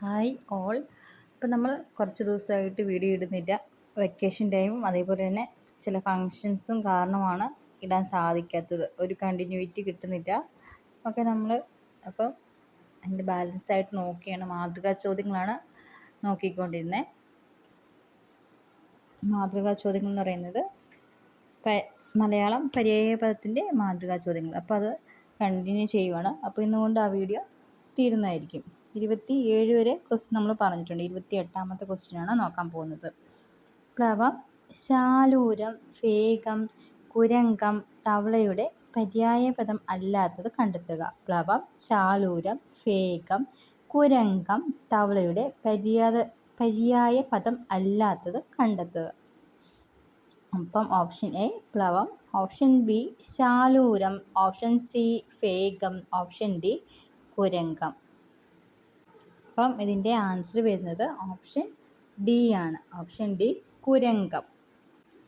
Hi all. ഇപ്പം നമ്മൾ കുറച്ച് ദിവസമായിട്ട് വീഡിയോ ഇടുന്നില്ല. വെക്കേഷൻ ടൈമും അതേപോലെ തന്നെ ചില ഫങ്ഷൻസും കാരണമാണ് ഇടാൻ സാധിക്കാത്തത്. ഒരു കണ്ടിന്യൂറ്റി കിട്ടുന്നില്ല. ഓക്കെ നമ്മൾ അപ്പം അതിന്റെ ബാലൻസ് ആയിട്ട് നോക്കിയാണ്. മാതൃകാ ചോദ്യങ്ങളാണ് നോക്കിക്കൊണ്ടിരുന്നത് മാതൃകാ ചോദ്യങ്ങൾ എന്ന് പറയുന്നത് മലയാളം പര്യായ പദത്തിന്റെ മാതൃകാ ചോദ്യങ്ങൾ. അപ്പോൾ അത് കണ്ടിന്യൂ ചെയ്യുവാണ്. അപ്പോൾ ഇന്നുകൊണ്ട് ആ വീഡിയോ തീരുന്നതായിരിക്കും. ഇരുപത്തി ഏഴ് വരെ ക്വസ്റ്റ്യൻ നമ്മൾ പറഞ്ഞിട്ടുണ്ട്. ഇരുപത്തി എട്ടാമത്തെ ക്വസ്റ്റ്യനാണ് നോക്കാൻ പോകുന്നത്. പ്ലവം ശാലൂരം ഫേഗം കുരങ്കം തവളയുടെ പര്യായ പദം അല്ലാത്തത് കണ്ടെത്തുക. പ്ലവം ശാലൂരം ഫേഗം കുരങ്കം തവളയുടെ പര്യാത പര്യായ പദം അല്ലാത്തത് കണ്ടെത്തുക. അപ്പം ഓപ്ഷൻ എ പ്ലവം. ഓപ്ഷൻ ബി ശാലൂരം. ഓപ്ഷൻ സി ഫേഗം. ഓപ്ഷൻ ഡി കുരങ്കം അപ്പം ഇതിന്റെ ആൻസർ വരുന്നത് ഓപ്ഷൻ ഡി ആണ്. ഓപ്ഷൻ ഡി കുരങ്കം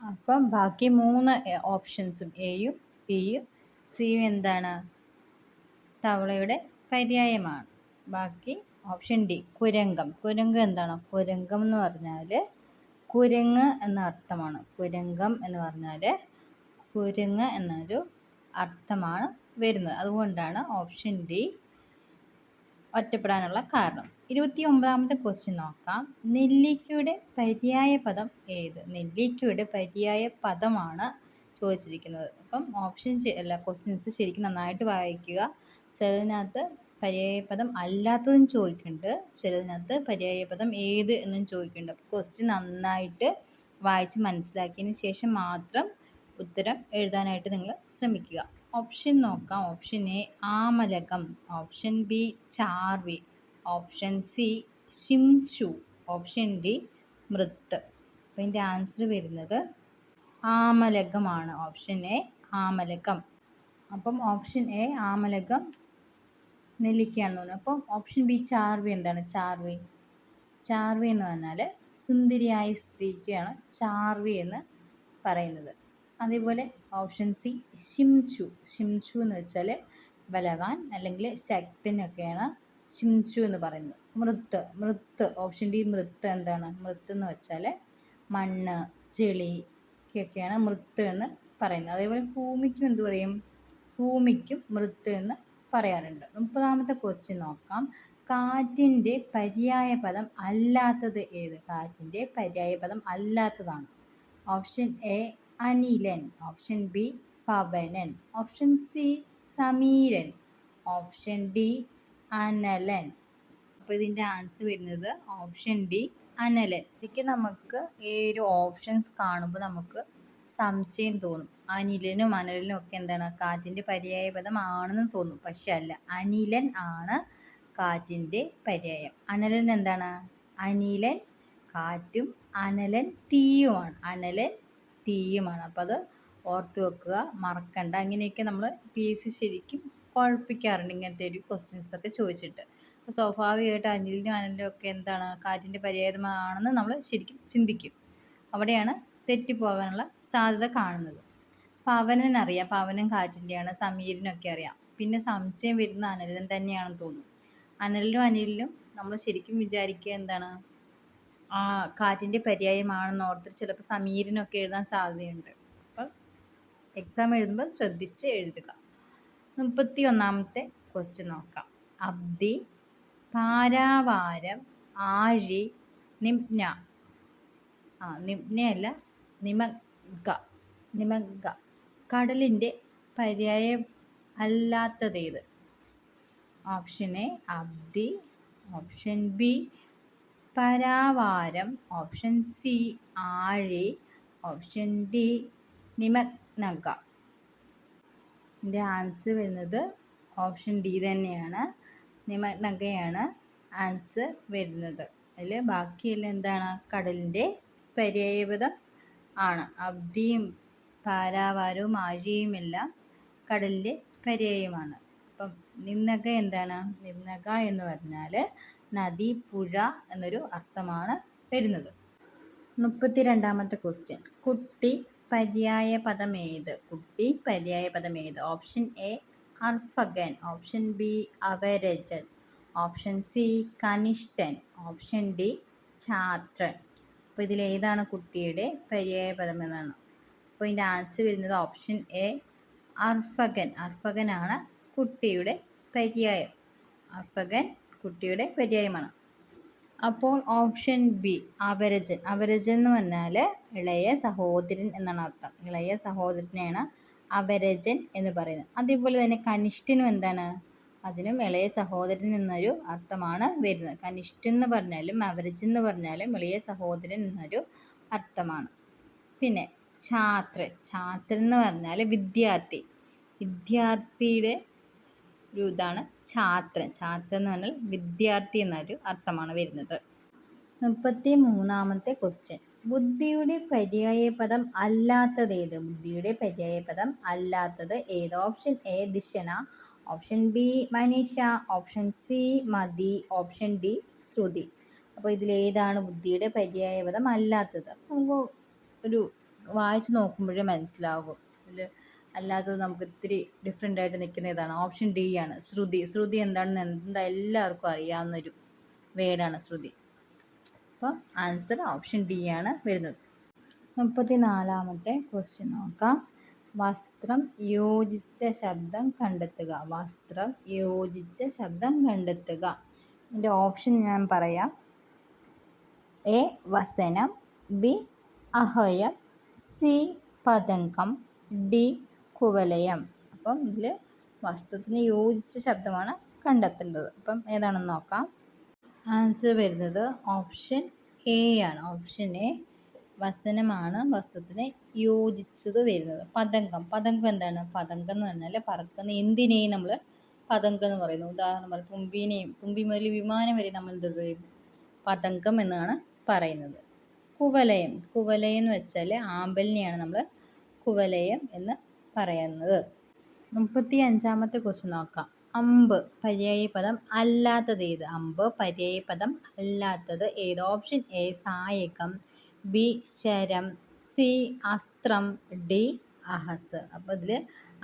അപ്പം ബാക്കി മൂന്ന് ഓപ്ഷൻസും എയും ബിയും സിയും എന്താണ്? തവളയുടെ പര്യായമാണ്. ബാക്കി ഓപ്ഷൻ ഡി കുരങ്കം കുരങ്കം എന്താണ്? കുരങ്കം എന്ന് പറഞ്ഞാൽ കുരങ്ങ് എന്ന അർത്ഥമാണ്. കുരങ്കം എന്ന് പറഞ്ഞാൽ കുരങ്ങ് എന്നൊരു അർത്ഥമാണ് വരുന്നത്. അതുകൊണ്ടാണ് ഓപ്ഷൻ ഡി ഒറ്റപ്പെടാനുള്ള കാരണം. ഇരുപത്തി ഒമ്പതാമത്തെ ക്വസ്റ്റ്യൻ നോക്കാം. നെല്ലിക്കയുടെ പര്യായ പദം ഏത്? നെല്ലിക്കയുടെ പര്യായ പദമാണ് ചോദിച്ചിരിക്കുന്നത്. അപ്പം ഓപ്ഷൻ അല്ല ക്വസ്റ്റ്യൻസ് ശരിക്കും നന്നായിട്ട് വായിക്കുക. ചിലതിനകത്ത് പര്യായപദം അല്ലാത്തതും ചോദിക്കുന്നുണ്ട്. ചിലതിനകത്ത് പര്യായപദം ഏത് എന്നും ചോദിക്കുന്നുണ്ട്. അപ്പോൾ ക്വസ്റ്റ്യൻ നന്നായിട്ട് വായിച്ച് മനസ്സിലാക്കിയതിന് ശേഷം മാത്രം ഉത്തരം എഴുതാനായിട്ട് നിങ്ങൾ ശ്രമിക്കുക. ഓപ്ഷൻ നോക്കാം. ഓപ്ഷൻ എ ആമലകം. ഓപ്ഷൻ ബി ചാർവി. ഓപ്ഷൻ സി ഷിംഷു ഓപ്ഷൻ ഡി മൃത്ത്. അപ്പം ഇതിന്റെ ആൻസർ വരുന്നത് ആമലകമാണ്. Option A ആമലകം. അപ്പം ഓപ്ഷൻ എ ആമലകം നെല്ലിക്കയാണ് തോന്നുന്നത്. അപ്പം ഓപ്ഷൻ ബി ചാർവി എന്താണ്? ചാർവി. ചാർവി എന്ന് പറഞ്ഞാൽ സുന്ദരിയായ സ്ത്രീക്കാണ് ചാർവി എന്ന് പറയുന്നത്. അതേപോലെ ഓപ്ഷൻ സി ഷിംചു ഷിംചു എന്ന് വെച്ചാൽ ബലവാൻ അല്ലെങ്കിൽ ശക്തനൊക്കെയാണ് ഷിംചു എന്ന് പറയുന്നത്. മൃത്ത് മൃത്ത് ഓപ്ഷൻ ഡി മൃത്ത് എന്താണ്? മൃത്ത് എന്ന് വെച്ചാൽ മണ്ണ് ചെളിക്കൊക്കെയാണ് മൃത്ത് എന്ന് പറയുന്നത്. അതേപോലെ ഭൂമിക്കും എന്ത് പറയും? ഭൂമിക്കും മൃത്ത് എന്ന് പറയാറുണ്ട്. മുപ്പതാമത്തെ ക്വസ്റ്റ്യൻ നോക്കാം. കാറ്റിന്റെ പര്യായ പദം അല്ലാത്തത് ഏത്? കാറ്റിന്റെ പര്യായ പദം അല്ലാത്തതാണ്. ഓപ്ഷൻ എ അനിലൻ ഓപ്ഷൻ ബി പവനൻ ഓപ്ഷൻ സി സമീരൻ ഓപ്ഷൻ ഡി അനലൻ. അപ്പോൾ ഇതിന്റെ ആൻസർ വരുന്നത് ഓപ്ഷൻ ഡി അനലൻ. ഇതിലേക്ക് നമുക്ക് ഈ ഒരു ഓപ്ഷൻസ് കാണുമ്പോൾ നമുക്ക് സംശയം തോന്നും. അനിലനും അനലനും ഒക്കെ എന്താണ്? കാറ്റിന്റെ പര്യായ പദമാണെന്ന് തോന്നും. പക്ഷെ അല്ല അനിലൻ ആണ് കാറ്റിന്റെ പര്യായം. അനലൻ എന്താണ്? അനിലൻ കാറ്റും അനലൻ തീയുമാണ് അനലൻ തീയുമാണ്. അപ്പോൾ അത് ഓർത്ത് വെക്കുക മറക്കണ്ട. അങ്ങനെയൊക്കെ നമ്മൾ പി എസ് സി ശരിക്കും കുഴപ്പിക്കാറുണ്ട് ഇങ്ങനത്തെ ഒരു ക്വസ്റ്റ്യൻസ് ഒക്കെ ചോദിച്ചിട്ട്. അപ്പോൾ സ്വാഭാവികമായിട്ട് അനിലിനും അനിലും ഒക്കെ എന്താണ് കാറ്റിന്റെ പര്യായമാണെന്ന് നമ്മൾ ശരിക്കും ചിന്തിക്കും. അവിടെയാണ് തെറ്റിപ്പോകാനുള്ള സാധ്യത കാണുന്നത്. പവനൻ അറിയാം. പവനും കാറ്റിന്റെയാണ് സമീരനൊക്കെ അറിയാം. പിന്നെ സംശയം വരുന്ന അനലൻ തന്നെയാണെന്ന് തോന്നുന്നു. അനലിനും അനിലിനും നമ്മൾ ശരിക്കും വിചാരിക്കുക എന്താണ്? കാറ്റിന്റെ പര്യായമാണെന്ന് ഓർത്തിട്ട് ചിലപ്പോൾ സമീരനൊക്കെ എഴുതാൻ സാധ്യതയുണ്ട്. അപ്പം എക്സാം എഴുതുമ്പോൾ ശ്രദ്ധിച്ച് എഴുതുക. മുപ്പത്തി ഒന്നാമത്തെ ക്വസ്റ്റ്യൻ നോക്കാം. അബ്ദി പാരാവാരം ആഴി നിംന ആ നിംനയല്ല നിമഗ നിമഗ കടലിന്റെ പര്യായം അല്ലാത്തതേത്? ഓപ്ഷൻ എ അബ്ദി. ഓപ്ഷൻ ബി പരാവാരം ഓപ്ഷൻ സി ആഴി ഓപ്ഷൻ ഡി നിമഗ്നക. ഇതിന്റെ ആൻസർ വരുന്നത് ഓപ്ഷൻ ഡി തന്നെയാണ് നിമഗ്നകയാണ് ആൻസർ വരുന്നത്. അതിൽ ബാക്കിയെല്ലാം എന്താണ്? കടലിന്റെ പര്യായപദം ആണ്. അബ്ദിയും പാരാവാരവും ആഴിയും എല്ലാം കടലിന്റെ പര്യായമാണ്. അപ്പം നിമ്നക എന്താണ്? നിമ്നക എന്ന് പറഞ്ഞാൽ നദി പുഴ എന്നൊരു അർത്ഥമാണ് വരുന്നത്. മുപ്പത്തി രണ്ടാമത്തെ ക്വസ്റ്റ്യൻ കുട്ടി പര്യായ പദം ഏത്? കുട്ടി പര്യായ പദം ഏത്? ഓപ്ഷൻ എ അർഫഗൻ ഓപ്ഷൻ ബി അവരജൻ. ഓപ്ഷൻ സി കനിഷ്ഠൻ. ഓപ്ഷൻ ഡി ഛാത്രൻ. അപ്പോൾ ഇതിലേതാണ് കുട്ടിയുടെ പര്യായ പദം എന്നാണ്. അപ്പോൾ ഇതിന്റെ ആൻസർ വരുന്നത് ഓപ്ഷൻ എ അർഫകൻ അർഫകനാണ് കുട്ടിയുടെ പര്യായം. അർഫകൻ കുട്ടിയുടെ പര്യായമാണ്. അപ്പോൾ ഓപ്ഷൻ ബി അവരജൻ അവരജൻ എന്ന് പറഞ്ഞാൽ ഇളയ സഹോദരൻ എന്നാണ് അർത്ഥം. ഇളയ സഹോദരനെയാണ് അവരജൻ എന്ന് പറയുന്നത്. അതേപോലെ തന്നെ കനിഷ്ഠനും എന്താണ്? അതിനും ഇളയ സഹോദരൻ എന്നൊരു അർത്ഥമാണ് വരുന്നത്. കനിഷ്ഠൻ എന്ന് പറഞ്ഞാലും അവരജൻ എന്ന് പറഞ്ഞാലും ഇളയ സഹോദരൻ എന്നൊരു അർത്ഥമാണ്. പിന്നെ ഛാത്രൻ ഛാത്രൻ എന്ന് പറഞ്ഞാൽ വിദ്യാർത്ഥി. വിദ്യാർത്ഥിയുടെ ഒരു ഇതാണ് ഛാത്രൻ ഛാത്രൻ എന്ന് പറഞ്ഞാൽ വിദ്യാർത്ഥി എന്നൊരു അർത്ഥമാണ് വരുന്നത്. മുപ്പത്തി മൂന്നാമത്തെ ക്വസ്റ്റ്യൻ ബുദ്ധിയുടെ പര്യായ പദം അല്ലാത്തത് ഏത്? ബുദ്ധിയുടെ പര്യായ പദം അല്ലാത്തത് ഏത്? ഓപ്ഷൻ എ ദിശന ഓപ്ഷൻ ബി മനീഷ ഓപ്ഷൻ സി മതി ഓപ്ഷൻ ഡി ശ്രുതി. അപ്പോൾ ഇതിലേതാണ് ബുദ്ധിയുടെ പര്യായ പദം അല്ലാത്തത്? നമുക്ക് ഒരു വായിച്ച് നോക്കുമ്പോഴേ മനസ്സിലാകും. ഇതിൽ അല്ലാത്തത് നമുക്ക് ഇത്തിരി ഡിഫറെന്റ് ആയിട്ട് നിൽക്കുന്ന ഇതാണ് ഓപ്ഷൻ ഡി ആണ്. ശ്രുതി. ശ്രുതി എന്താണെന്ന് എന്താ എല്ലാവർക്കും അറിയാവുന്നൊരു വേർഡാണ് ശ്രുതി. അപ്പോൾ ആൻസർ ഓപ്ഷൻ ഡി ആണ് വരുന്നത്. മുപ്പത്തി നാലാമത്തെ ക്വസ്റ്റ്യൻ നോക്കാം. വസ്ത്രം യോജിച്ച ശബ്ദം കണ്ടെത്തുക. വസ്ത്രം യോജിച്ച ശബ്ദം കണ്ടെത്തുക. ഇതിന്റെ ഓപ്ഷൻ ഞാൻ പറയാം. എ വസനം. ബി അഹയം. സി പതങ്കം. ഡി കുവലയം. അപ്പം ഇതിൽ വസ്ത്രത്തിന് യോജിച്ച ശബ്ദമാണ് കണ്ടെത്തേണ്ടത്. അപ്പം ഏതാണെന്ന് നോക്കാം. ആൻസർ വരുന്നത് ഓപ്ഷൻ എ ആണ്. ഓപ്ഷൻ എ വസനമാണ് വസ്ത്രത്തിന് യോജിച്ചത് വരുന്നത്. പതങ്കം. പതങ്കം എന്താണ്? പതങ്കം എന്ന് പറഞ്ഞാൽ പറക്കുന്ന എന്തിനേയും നമ്മൾ പതങ്കം എന്ന് പറയുന്നു. ഉദാഹരണം പറയും തുമ്പിനെയും തുമ്പി മുതൽ വിമാനം വരെ നമ്മൾ എന്ത് പറയും പതങ്കം എന്നാണ് പറയുന്നത്. കുവലയം. കുവലയം എന്ന് വെച്ചാൽ ആമ്പലിനെയാണ് നമ്മൾ കുവലയം എന്ന് പറയുന്നത്. മുപ്പത്തി അഞ്ചാമത്തെ ക്വസ്റ്റ്യൻ നോക്കാം. അമ്പ് പര്യായ പദം അല്ലാത്തത് ഏത്? അമ്പ് പര്യായ പദം അല്ലാത്തത് ഏത്? ഓപ്ഷൻ എ സായകം ബി ശരം സി അസ്ത്രം ഡി അഹസ്. അപ്പോൾ ഇതിൽ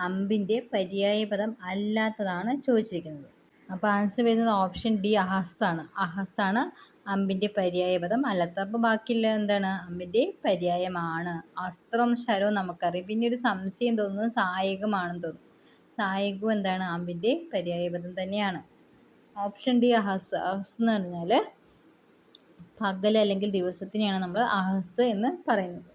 അമ്പിന്റെ പര്യായ പദം അല്ലാത്തതാണ് ചോദിച്ചിരിക്കുന്നത്. അപ്പോൾ ആൻസർ വരുന്നത് ഓപ്ഷൻ ഡി അഹസാണ്. അഹസാണ് അമ്പിന്റെ പര്യായ പദം. അല്ലാത്ത അപ്പോൾ ബാക്കിയുള്ള എന്താണ്? അമ്പിന്റെ പര്യായമാണ്. അസ്ത്രം ശരവും നമുക്കറിയാം. പിന്നെ ഒരു സംശയം തോന്നുന്നത് സായകമാണെന്ന് തോന്നും സായകവും എന്താണ്? അമ്പിന്റെ പര്യായ പദം തന്നെയാണ്. Option D അഹസ്. അഹസ് എന്ന് പറഞ്ഞാൽ പകൽ അല്ലെങ്കിൽ ദിവസത്തിനെയാണ് നമ്മൾ അഹസ് എന്ന് പറയുന്നത്.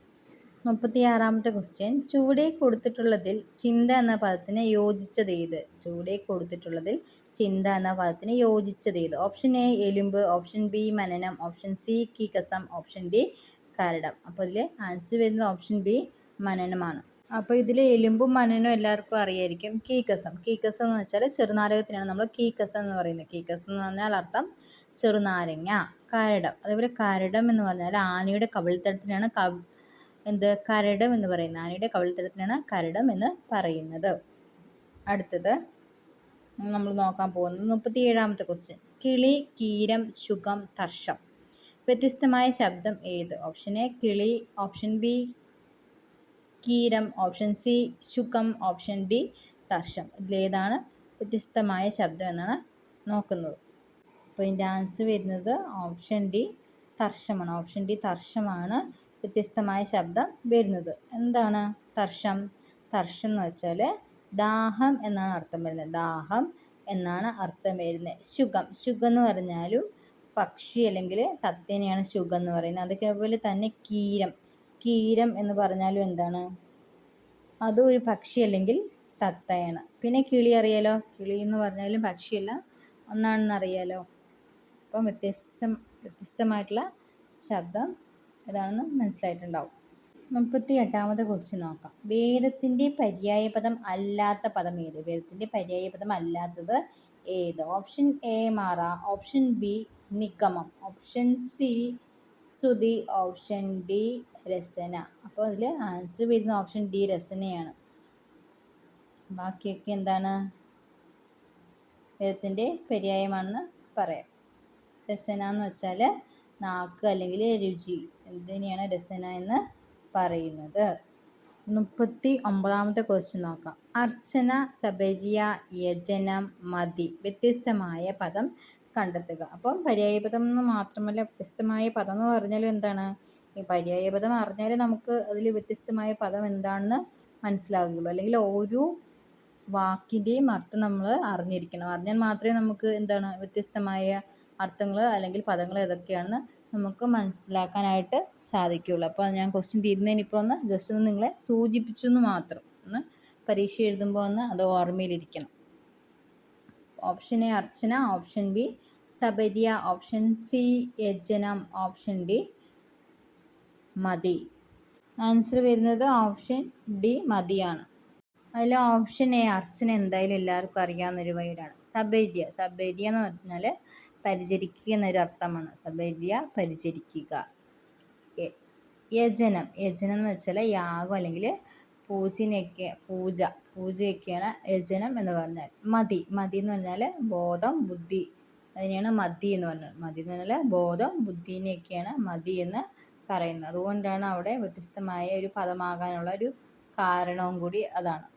മുപ്പത്തിയാറാമത്തെ ക്വസ്റ്റ്യൻ ചുവടെ കൊടുത്തിട്ടുള്ളതിൽ ചിന്ത എന്ന പദത്തിന് യോജിച്ചത് ഏത്? ചുവടെ കൊടുത്തിട്ടുള്ളതിൽ ചിന്ത എന്ന പദത്തിന് യോജിച്ചത് ഏത്? ഓപ്ഷൻ എ എലുമ്പ്. ഓപ്ഷൻ ബി മനനം. ഓപ്ഷൻ സി കീകസം. ഓപ്ഷൻ ഡി കരടം. അപ്പോൾ ഇതിൽ ആൻസർ വരുന്നത് ഓപ്ഷൻ ബി മനനമാണ്. അപ്പോൾ ഇതിൽ എലുമ്പും മനനും എല്ലാവർക്കും അറിയായിരിക്കും. കീകസം. കീകസം എന്ന് വെച്ചാൽ ചെറുനാരകത്തിനാണ് നമ്മൾ കീകസം എന്ന് പറയുന്നത്. കീകസം എന്ന് പറഞ്ഞാൽ അർത്ഥം ചെറുനാരങ്ങ കരടം. അതേപോലെ കരടം എന്ന് പറഞ്ഞാൽ ആനയുടെ കവിൾത്തടത്തിനാണ് കവ് എന്ത്? കരടം എന്ന് പറയുന്നത്. ആനയുടെ കവിൾത്തടത്തിനാണ് കരടം എന്ന് പറയുന്നത്. അടുത്തത് നമ്മൾ നോക്കാൻ പോകുന്നത് മുപ്പത്തി ഏഴാമത്തെ ക്വസ്റ്റ്യൻ കിളി കീരം ശുഖം തർഷം. വ്യത്യസ്തമായ ശബ്ദം ഏത്? ഓപ്ഷൻ എ കിളി. ഓപ്ഷൻ ബി കീരം. ഓപ്ഷൻ സി ശുഖം. ഓപ്ഷൻ ഡി തർഷം. ഇതിലേതാണ് വ്യത്യസ്തമായ ശബ്ദം എന്നാണ് നോക്കുന്നത്. അപ്പോൾ ഇതിന്റെ ആൻസർ വരുന്നത് ഓപ്ഷൻ ഡി തർഷമാണ്. ഓപ്ഷൻ ഡി തർഷമാണ്. വ്യത്യസ്തമായ ശബ്ദം വരുന്നത്. എന്താണ് തർഷം തർഷം എന്ന് വെച്ചാൽ ദാഹം എന്നാണ് അർത്ഥം വരുന്നത്. ദാഹം എന്നാണ് അർത്ഥം വരുന്നത്. ശുഖം. ശുഖം എന്ന് പറഞ്ഞാലും പക്ഷി അല്ലെങ്കിൽ തത്തേനെയാണ് ശുഖം എന്ന് പറയുന്നത്. അതേപോലെ തന്നെ കീരം. കീരം എന്ന് പറഞ്ഞാലും എന്താണ്? അതും ഒരു പക്ഷി അല്ലെങ്കിൽ തത്തയാണ്. പിന്നെ കിളി അറിയാലോ? കിളി എന്ന് പറഞ്ഞാലും പക്ഷിയല്ല. ഒന്നാണെന്ന് അറിയാലോ? അപ്പം വ്യത്യസ്തം വ്യത്യസ്തമായിട്ടുള്ള ശബ്ദം ഏതാണെന്ന് മനസ്സിലായിട്ടുണ്ടാവും. മുപ്പത്തി എട്ടാമത്തെ ക്വസ്റ്റ്യൻ നോക്കാം. വേദത്തിന്റെ പര്യായ പദം അല്ലാത്ത പദം ഏത്? വേദത്തിന്റെ പര്യായ പദം അല്ലാത്തത് ഏത്? ഓപ്ഷൻ എ മാറ. ഓപ്ഷൻ ബി നിഗമം. ഓപ്ഷൻ സി ശ്രുതി. ഓപ്ഷൻ ഡി രസന. അപ്പോൾ അതിൽ ആൻസർ വരുന്ന ഓപ്ഷൻ ഡി രസനയാണ്. ബാക്കിയൊക്കെ എന്താണ്? വേദത്തിന്റെ പര്യായമാണെന്ന് പറയാം. രസന എന്ന് വെച്ചാൽ നാക്ക് അല്ലെങ്കിൽ രുചി ഇതിനെയാണ് രസന എന്ന് പറയുന്നത്. മുപ്പത്തി ഒമ്പതാമത്തെ ക്വസ്റ്റ്യൻ നോക്കാം. അർച്ചന സബരിയ യജനം മതി വ്യത്യസ്തമായ പദം കണ്ടെത്തുക. അപ്പം പര്യായപദം എന്ന് മാത്രമല്ല വ്യത്യസ്തമായ പദം എന്ന് പറഞ്ഞാലും എന്താണ്? ഈ പര്യായപദം അറിഞ്ഞാലേ നമുക്ക് അതിൽ വ്യത്യസ്തമായ പദം എന്താണെന്ന് മനസ്സിലാവുകയുള്ളൂ. അല്ലെങ്കിൽ ഓരോ വാക്കിന്റെയും അർത്ഥം നമ്മൾ അറിഞ്ഞിരിക്കണം. അറിഞ്ഞാൽ മാത്രമേ നമുക്ക് എന്താണ് വ്യത്യസ്തമായ അർത്ഥങ്ങൾ അല്ലെങ്കിൽ പദങ്ങൾ ഏതൊക്കെയാണെന്ന് നമുക്ക് മനസ്സിലാക്കാനായിട്ട് സാധിക്കുകയുള്ളൂ. അപ്പോൾ ഞാൻ ക്വസ്റ്റ്യൻ തീരുന്നതിന് ഇപ്പോൾ ഒന്ന് ജസ്റ്റ് ഒന്ന് നിങ്ങളെ സൂചിപ്പിച്ചു എന്ന് മാത്രം ഒന്ന് പരീക്ഷ എഴുതുമ്പോൾ ഒന്ന് അത് ഓർമ്മയിലിരിക്കണം. ഓപ്ഷൻ എ അർച്ചന ഓപ്ഷൻ ബി സബരിയ ഓപ്ഷൻ സി യജനം ഓപ്ഷൻ ഡി മതി. ആൻസർ വരുന്നത് ഓപ്ഷൻ ഡി മതിയാണ്. അതിൽ ഓപ്ഷൻ എ അർച്ചന എന്തായാലും എല്ലാവർക്കും അറിയാവുന്ന ഒരു വേർഡാണ് സബരിയ സബരിയ എന്ന് പറഞ്ഞാൽ പരിചരിക്കുക എന്നൊരു അർത്ഥമാണ് സബര്യ പരിചരിക്കുക യജനം. യജനം എന്ന് വെച്ചാൽ യാഗം അല്ലെങ്കിൽ പൂജനൊക്കെ പൂജ. പൂജയൊക്കെയാണ് യജനം എന്ന് പറഞ്ഞാൽ മതി. മതി എന്ന് പറഞ്ഞാൽ ബോധം ബുദ്ധി. അതിനെയാണ് മതി എന്ന് പറഞ്ഞത്. മതി എന്ന് പറഞ്ഞാൽ ബോധം ബുദ്ധിനെയൊക്കെയാണ് മതി എന്ന് പറയുന്നത്. അതുകൊണ്ടാണ് അവിടെ വ്യത്യസ്തമായ ഒരു പദമാകാനുള്ള ഒരു കാരണവും കൂടി അതാണ്.